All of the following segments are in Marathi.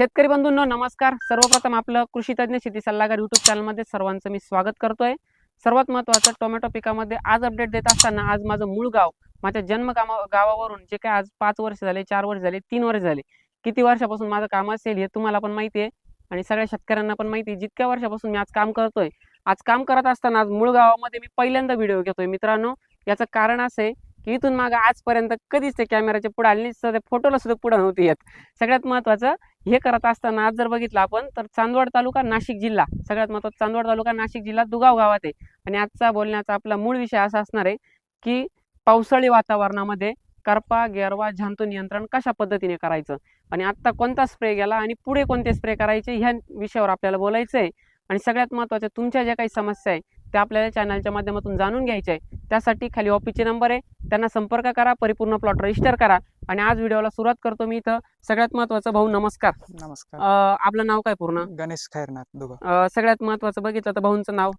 शेतकरी बंधूंनो नमस्कार. सर्वप्रथम आपलं कृषी तज्ज्ञ शेती सल्लागार युट्यूब चॅनलमध्ये सर्वांचं मी स्वागत करतोय. सर्वात महत्त्वाचं टोमॅटो पिकामध्ये आज अपडेट देत असताना आज माझं मूळ गाव माझ्या जन्म गावा गावावरून जे काय आज पाच वर्ष झाले चार वर्ष झाले तीन वर्ष झाले किती वर्षापासून माझं काम असेल हे तुम्हाला पण माहिती आहे आणि सगळ्या शेतकऱ्यांना पण माहिती आहे जितक्या वर्षापासून मी आज काम करतोय आज काम करत असताना आज मूळ गावामध्ये मी पहिल्यांदा व्हिडिओ घेतोय मित्रांनो. याचं कारण असं आहे की इथून मागं आजपर्यंत कधीच ते कॅमेऱ्याच्या पुढे आले नाही सध्या फोटोला सुद्धा पुढे नव्हती येत. सगळ्यात महत्त्वाचं हे करत असताना आज जर बघितलं आपण तर चांदवड तालुका नाशिक जिल्हा. सगळ्यात महत्त्वाचं चांदवड तालुका नाशिक जिल्हा दुगाव गावात आहे. आणि आजचा बोलण्याचा आपला मूळ विषय असा असणार आहे की पावसाळी वातावरणामध्ये करपा गेरवा झांतू नियंत्रण कशा पद्धतीने करायचं? आणि आत्ता कोणता स्प्रे गेला आणि पुढे कोणते स्प्रे करायचे ह्या विषयावर आपल्याला बोलायचं आहे आणि सगळ्यात महत्त्वाचं तुमच्या ज्या काही समस्या आहे त्या आपल्याला चॅनलच्या माध्यमातून जाणून घ्यायच्या आहे. त्यासाठी खाली ऑफिसचे नंबर आहे. त्यांना संपर्क करा परिपूर्ण प्लॉट रजिस्टर करा. आणि आज व्हिडिओला सुरुवात करतो मी इथं. सगळ्यात महत्त्वाचं भाऊ नमस्कार. नमस्कार. आपलं नाव काय पूर्ण? गणेश खैरनाथ दुगाव. अं, सगळ्यात महत्त्वाचं बघितलं तर भाऊंचं नाव?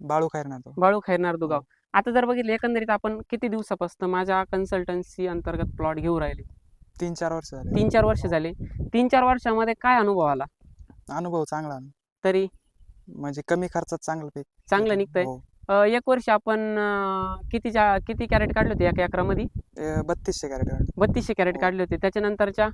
बाळू खैरनाथ बाळू खैरनार दुगाव. आता जर बघितलं एकंदरीत आपण किती दिवसापासून माझ्या कन्सल्टन्सी अंतर्गत प्लॉट घेऊ राहिले? तीन चार वर्ष झाले. तीन चार वर्ष झाले. तीन चार वर्षामध्ये काय अनुभव आला? अनुभव चांगला. तरी? म्हणजे कमी खर्चात चांगलं पीक चांगलं निघतंय. हो. अं, एक वर्ष आपण अं, कितीच्या किती कॅरेट काढले होते एका एकरामध्ये? ते बत्तीसशे कॅरेट बत्तीसशे कॅरेट हो. काढले होते. त्याच्यानंतरच्या?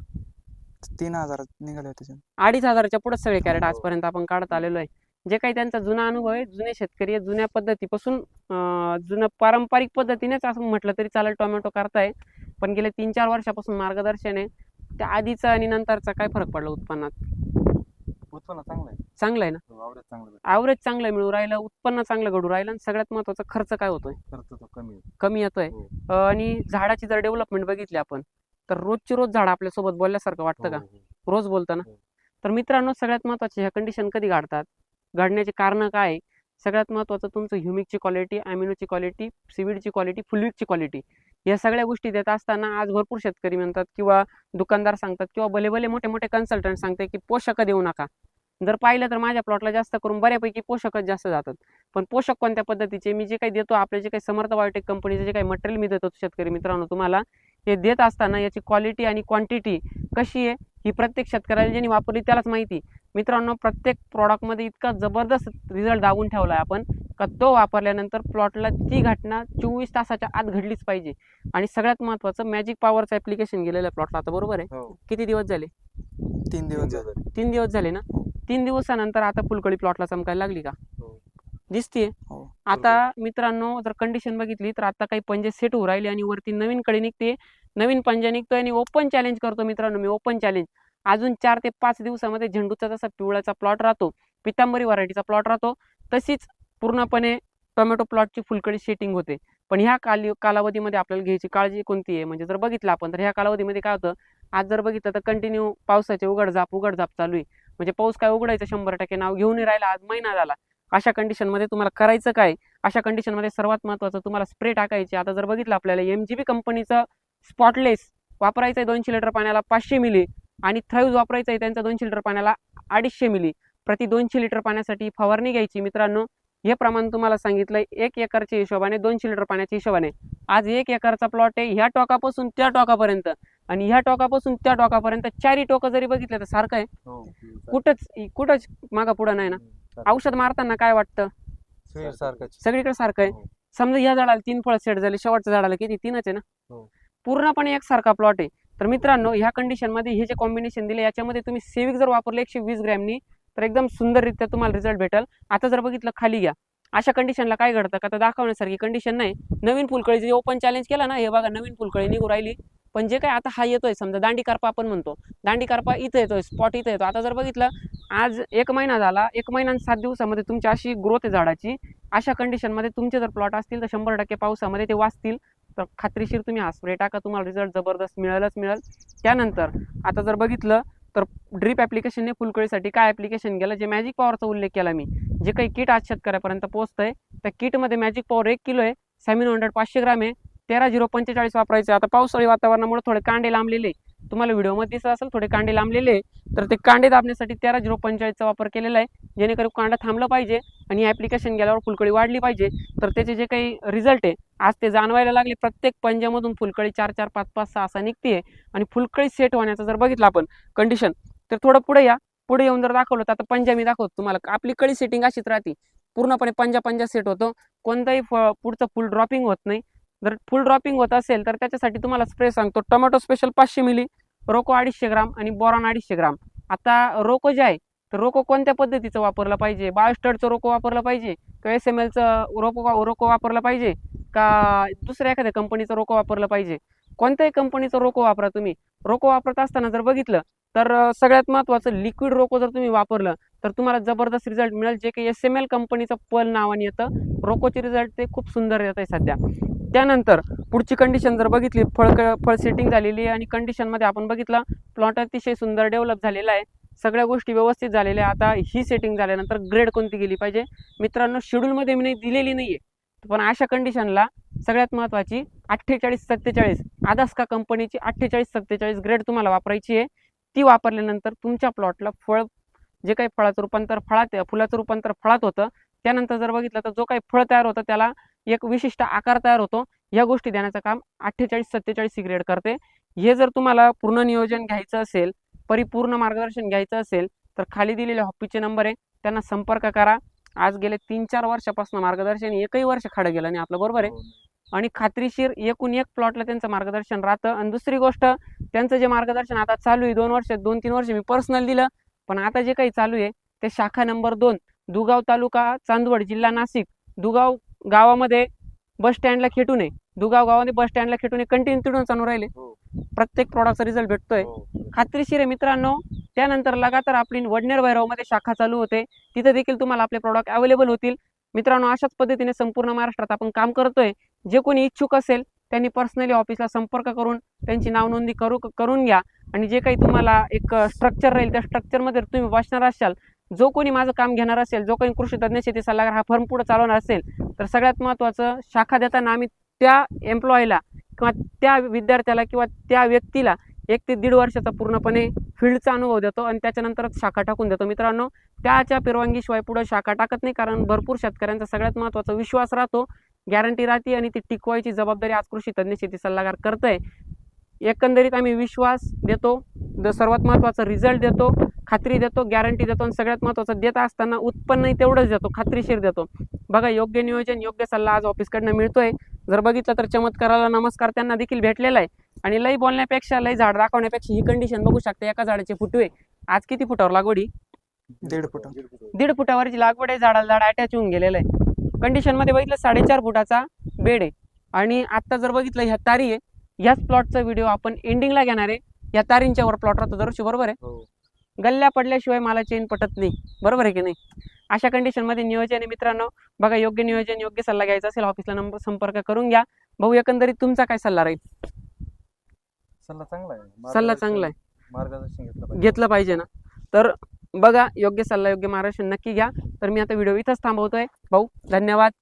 तीन हजार निघाले होते त्याच्यात. अडीच हजाराच्या पुढे सगळे कॅरेट हो. आजपर्यंत आपण काढत आलेलो आहे. जे काही त्यांचा जुना अनुभव आहे जुने शेतकरी आहे, जुन्या पद्धतीपासून अं, जुनं पारंपरिक पद्धतीनेच असं म्हटलं तरी चालेल टोमॅटो करताय. पण गेले तीन चार वर्षापासून मार्गदर्शन आहे. त्या आधीचा आणि नंतरचा काय फरक पडला उत्पन्नात? उत्पन्न चांगलं आहे चांगलं आहे ना चांगलं भेटतं. ॲव्हरेज चांगलं मिळू राहिलं उत्पन्न चांगलं घडू राहिलं आणि सगळ्यात महत्त्वाचा खर्च काय होतोय खर्च तो कमी आहे. कमी येतोय हो. अं, आणि झाडाची जर डेव्हलपमेंट बघितली आपण तर रोजची रोज झाड आपल्यासोबत बोलल्यासारखं वाटतं का हो, हो. रोज बोलताना हो. तर मित्रांनो सगळ्यात महत्त्वाचे ह्या कंडिशन कधी घडतात घडण्याचे कारण काय आहे? सगळ्यात महत्त्वाचं तुमचं ह्युमिकची क्वालिटी ॲमिनोची क्वालिटी सिविडची क्वालिटी फुलविकची क्वालिटी या सगळ्या गोष्टी देत असताना आज भरपूर शेतकरी म्हणतात किंवा दुकानदार सांगतात किंवा भले भले मोठे मोठे कन्सल्टंट सांगतात की पोषक देऊ नका जर पाहिलं तर माझ्या प्लॉटला जास्त करून बऱ्यापैकी पोषकच जास्त जातात. पण पोषक कोणत्या पद्धतीचे? मी जे काही देतो आपले जे काही समर्थ बायोटेक कंपनीचे जे काही मटेरियल मी देतो शेतकरी मित्रांनो तुम्हाला हे देत असताना याची क्वालिटी आणि क्वांटिटी कशी आहे ही प्रत्येक शेतकऱ्याला ज्यांनी वापरली त्यालाच माहिती. मित्रांनो प्रत्येक प्रॉडक्टमध्ये इतका जबरदस्त रिझल्ट दाबून ठेवला आहे आपण का तो वापरल्यानंतर प्लॉटला ती घटना चोवीस तासाच्या आत घडलीच पाहिजे. आणि सगळ्यात महत्त्वाचं मॅजिक पॉवरचं ॲप्लिकेशन गेलेलं प्लॉटला आता बरोबर आहे? हो. किती दिवस झाले? तीन दिवस झालं. तीन दिवस झाले ना? तीन दिवसानंतर आता फुलकळी प्लॉटला चमकायला लागली का? हो. दिसतीये. हो. आता मित्रांनो जर कंडिशन बघितली तर आता काही पंजे सेट होऊ राहिले आणि वरती नवीन कळी निघते. नवीन पंजा निघतोय आणि ओपन चॅलेंज करतो मित्रांनो मी ओपन चॅलेंज अजून चार ते पाच दिवसामध्ये झेंडूचा जसा पिवळ्याचा प्लॉट राहतो पितांबरी व्हरायटीचा प्लॉट राहतो तशीच पूर्णपणे टोमॅटो प्लॉटची फुलकळी सेटिंग होते. पण ह्या काली कालावधीमध्ये आपल्याला घ्यायची काळजी कोणती आहे? म्हणजे जर बघितलं आपण तर ह्या कालावधीमध्ये काय होतं? आज जर बघितलं तर कंटिन्यू पावसाचे उघडझाप उघडझाप चालू आहे. म्हणजे पाऊस काय उघडायचं शंभर टक्के नाव घेऊन राहिला आज महिना झाला. अशा कंडिशनमध्ये तुम्हाला करायचं काय? अशा कंडिशनमध्ये सर्वात महत्त्वाचं तुम्हाला स्प्रे टाकायचे. आता जर बघितलं आपल्याला एम जी बी कंपनीचं स्पॉटलेस वापरायचं आहे दोनशे लिटर पाण्याला पाचशे मिली आणि थ्राईव्ज वापरायचं आहे त्यांचं दोनशे लिटर पाण्याला अडीचशे मिली प्रति दोनशे लिटर पाण्यासाठी फवारणी घ्यायची मित्रांनो. हे प्रमाण तुम्हाला सांगितलंय एक एकरच्या हिशोबाने दोनशे लिटर पाण्याच्या हिशोबाने. आज एक एकरचा प्लॉट आहे ह्या टोकापासून त्या टोकापर्यंत. आणि ह्या टोकापासून त्या टोकापर्यंत चारही टोकं जरी बघितलं तर सारखं आहे. हो. कुठंच कुठंच मागा पुढं नाही ना. औषध मारताना काय वाटतं. सगळीकडे सारखं. आहे. हो. समजा ह्या झाडाला तीन फळ सेट झाले शेवटच्या झाडाला किती तीनच आहे ना? हो. पूर्णपणे एकसारखा प्लॉट आहे. तर मित्रांनो ह्या कंडिशनमध्ये हे जे कॉम्बिनेशन दिले याच्यामध्ये तुम्ही सेविक जर वापरले एकशे वीस ग्रॅमनी तर एकदम सुंदररित्या तुम्हाला रिझल्ट भेटेल. आता जर बघितलं खाली घ्या. अशा कंडिशनला काय घडतं? का तर दाखवण्यासारखी कंडिशन नाही. नवीन फुलकळी जे ओपन चॅलेंज केलं ना हे बघा नवीन फुलकळी निघू राहिली. पण जे काय आता हा येतोय समजा दांडी करपा आपण म्हणतो दांडी करपा इथं येतोय स्पॉट इथं येतो. आता जर बघितलं आज एक महिना झाला एक महिना आणि सात दिवसामध्ये तुमची अशी ग्रोथ आहे झाडाची. अशा कंडिशनमध्ये तुमचे जर प्लॉट असतील तर शंभर टक्के पावसामध्ये ते वाचतील. तर खात्रीशीर तुम्ही हा स्प्रे टाका तुम्हाला रिझल्ट जबरदस्त मिळेलच मिळेल. त्यानंतर आता जर बघितलं तर ड्रीप ॲप्लिकेशनने फुलकळीसाठी काय ॲप्लिकेशन गेलं जे मॅजिक पॉवरचा उल्लेख केला मी. जे काही किट आज शेतकऱ्यापर्यंत पोहोचतंय त्या किटमध्ये मॅजिक पॉवर एक किलो आहे. सॅमिनो हंड्रेड पाचशे ग्राम आहे. तेरा झिरो पंचेचाळीस वापरायचे आता पावसाळी वातावरणामुळे थोडे कांडे लांबलेले तुम्हाला व्हिडिओमध्ये दिसत असेल थोडे कांडे लांबलेले तर ते कांडे दाबण्यासाठी तेरा झिरो पंचेचाळीसचा वापर केलेला आहे. जेणेकरून कांडा थांबलं पाहिजे आणि ॲप्लिकेशन गेल्यावर फुलकळी वाढली पाहिजे. तर त्याचे जे काही रिझल्ट आहे आज ते जाणवायला लागले. प्रत्येक पंजामधून फुलकळी चार चार पाच पाच सहा असा निघते आणि फुलकळी सेट होण्याचं जर बघितलं आपण कंडिशन तर थोडं पुढे या. पुढे येऊन जर दाखवलं तर आता पंजा मी दाखवतो तुम्हाला. आपली कळी सेटिंग अशीच राहते. पूर्णपणे पंजा पंजा सेट होतो. कोणताही फ- पुढचं फुल ड्रॉपिंग होत नाही. जर फुल ड्रॉपिंग होत असेल तर त्याच्यासाठी तुम्हाला स्प्रे सांगतो. टोमॅटो स्पेशल पाचशे मिली रोको अडीचशे ग्राम आणि बोरॉन अडीचशे ग्राम. आता रोको जे आहे तर रोको कोणत्या पद्धतीचं वापरलं पाहिजे? बायोस्टडचं रोको वापरलं पाहिजे? किंवा एस एम एलचं रोको रोको वापरलं पाहिजे? का दुसऱ्या एखाद्या कंपनीचं रोको वापरलं पाहिजे? कोणत्याही कंपनीचं रोको वापरा तुम्ही. रोको वापरत असताना जर बघितलं तर सगळ्यात महत्त्वाचं लिक्विड रोको जर तुम्ही वापरलं तर तुम्हाला जबरदस्त रिझल्ट मिळेल. जे काही एस एम एल कंपनीचं पल नावाने येतं रोकोचे रिझल्ट ते खूप सुंदर येत आहे सध्या. त्यानंतर पुढची कंडिशन जर बघितली फळ क- फळ सेटिंग झालेली आहे आणि कंडिशनमध्ये आपण बघितलं प्लॉट अतिशय सुंदर डेव्हलप झालेला आहे. सगळ्या गोष्टी व्यवस्थित झालेल्या आहे. आता ही सेटिंग झाल्यानंतर ग्रेड कोणती गेली पाहिजे? मित्रांनो शेड्यूलमध्ये मी नाही दिलेली नाही आहे पण अशा कंडिशनला सगळ्यात महत्त्वाची अठ्ठेचाळीस सत्तेचाळीस. आदास्का कंपनीची अठ्ठेचाळीस सत्तेचाळीस ग्रेड तुम्हाला वापरायची आहे. ती वापरल्यानंतर तुमच्या प्लॉटला फळ जे काही फळाचं रूपांतर फळात फुलाचं रूपांतर फळात होतं. त्यानंतर जर बघितलं तर जो काही फळ तयार होतं त्याला एक विशिष्ट आकार तयार होतो. या गोष्टी देण्याचं काम अठ्ठेचाळीस सत्तेचाळीस ही ग्रेड करते. हे जर तुम्हाला पूर्ण नियोजन घ्यायचं असेल परिपूर्ण मार्गदर्शन घ्यायचं असेल तर खाली दिलेले हॉपीचे नंबर आहे. त्यांना संपर्क करा. आज गेले तीन चार वर्षापासून मार्गदर्शन एकही वर्ष खाडं गेलं नाही आपलं बरोबर आहे. हो, आणि खात्रीशीर एकूण एक प्लॉटला त्यांचं मार्गदर्शन राहतं. आणि दुसरी गोष्ट त्यांचं जे मार्गदर्शन आता चालू आहे दोन वर्ष दोन तीन वर्ष मी पर्सनल दिलं पण आता जे काही चालू आहे ते शाखा नंबर दोन दुगाव तालुका चांदवड जिल्हा नाशिक दुगाव गावामध्ये बस स्टँडला खेटून आहे दुगाव गावामध्ये बस स्टँडला खेटून आहे कंटिन्यू तिथून चालू राहिले. हो, प्रत्येक प्रॉडक्टचा रिझल्ट भेटतोय. हो. खात्रीशीर आहे मित्रांनो. त्यानंतर लगातार आपली वडनेर भैरवमध्ये शाखा चालू होते. तिथे देखील तुम्हाला आपले प्रॉडक्ट अवेलेबल होतील. मित्रांनो अशाच पद्धतीने संपूर्ण महाराष्ट्रात आपण काम करतोय. जे कोणी इच्छुक असेल त्यांनी पर्सनली ऑफिसला संपर्क करून त्यांची नावनोंदणी करू करून घ्या. आणि जे काही तुम्हाला एक स्ट्रक्चर राहील त्या स्ट्रक्चरमध्ये तुम्ही बसणार असाल जो कोणी माझं काम घेणार असेल जो कोणी कृषी तज्ज्ञ शेती सल्लागार हा फर्म पुढे चालवणार असेल तर सगळ्यात महत्त्वाचं शाखा देताना आम्ही त्या एम्प्लॉयला किंवा त्या विद्यार्थ्याला किंवा त्या व्यक्तीला एक ते दीड वर्षाचा पूर्णपणे फील्डचा अनुभव देतो आणि त्याच्यानंतरच शाखा टाकून देतो. मित्रांनो त्याच्या परवानगीशिवाय पुढं शाखा टाकत नाही कारण भरपूर शेतकऱ्यांचा सगळ्यात महत्त्वाचा विश्वास राहतो गॅरंटी राहते आणि ती टिकवायची जबाबदारी आज कृषी तज्ज्ञ शेती सल्लागार करतोय. एकंदरीत आम्ही विश्वास देतो द सर्वात महत्त्वाचा रिझल्ट देतो. खात्री देतो गॅरंटी देतो आणि सगळ्यात महत्त्वाचं देत असताना उत्पन्नही तेवढंच देतो खात्रीशीर देतो. बघा योग्य नियोजन योग्य सल्ला आज ऑफिसकडनं मिळतोय. जर बघितलं तर चमत्काराला नमस्कार त्यांना देखील भेटलेला आहे. आणि लई बोलण्यापेक्षा लई झाड दाखवण्यापेक्षा ही कंडिशन बघू शकता एका झाडाचे फुटवे. आज किती फुटावर लागवडी दीड फुट. दीड फुटावरची लागवड आहे झाडाला झाड अटॅच होऊन गेलेलं आहे. कंडिशनमध्ये बघितलं साडेचार फुटाचा बेड आहे. आणि आत्ता जर बघितलं ह्या तारी आहे. ह्याच प्लॉटचा व्हिडिओ आपण एंडिंगला घेणार आहे. या तारींच्या वर प्लॉट राहतो दरवर्षी बरोबर आहे? हो. गल्ल्या पडल्याशिवाय मला चेन पटत नाही. बरोबर आहे की नाही? अशा कंडिशनमध्ये नियोजन आहे मित्रांनो. बघा योग्य नियोजन योग्य सल्ला घ्यायचा असेल ऑफिसला नंबर संपर्क करून घ्या. भाऊ एकंदरीत तुमचा काय सल्ला राहील? सल्ला चांगला आहे. सल्ला चांगला आहे. मार्गदर्शन घेतलं पाहिजे. घेतलं पाहिजे ना. तर बघा योग्य सल्ला योग्य मार्गदर्शन नक्की घ्या. तर मी आता व्हिडिओ इथंच थांबवतोय. भाऊ धन्यवाद.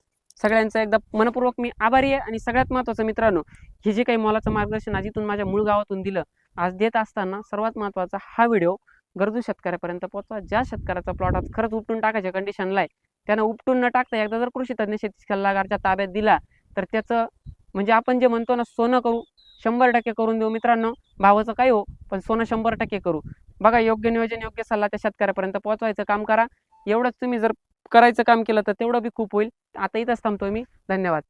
सगळ्यांचं एकदा मनपूर्वक मी आभारी आहे. आणि सगळ्यात महत्त्वाचं मित्रांनो हे जे काही मोलाचं मार्गदर्शन आज इथून माझ्या मूळ गावातून दिलं आज देत असताना सर्वात महत्त्वाचा हा व्हिडिओ गरजू शेतकऱ्यापर्यंत पोहोचवा. ज्या शेतकऱ्याचा प्लॉट आज खरंच उपटून टाकायच्या कंडिशनला आहे त्यानं उपटून न टाकता एकदा जर कृषी तज्ज्ञ शेती सल्लागारच्या ताब्यात दिला तर त्याचं म्हणजे आपण जे म्हणतो ना सोनं करू शंभर टक्के करून देऊ मित्रांनो. भावाचं काय हो पण सोनं शंभर टक्के करू. बघा योग्य नियोजन योग्य सल्ला त्या शेतकऱ्यापर्यंत पोहोचवायचं काम करा. एवढंच तुम्ही जर करायचं काम केलं तर तेवढं बी खूप होईल. आता इथंच थांबतो मी. धन्यवाद.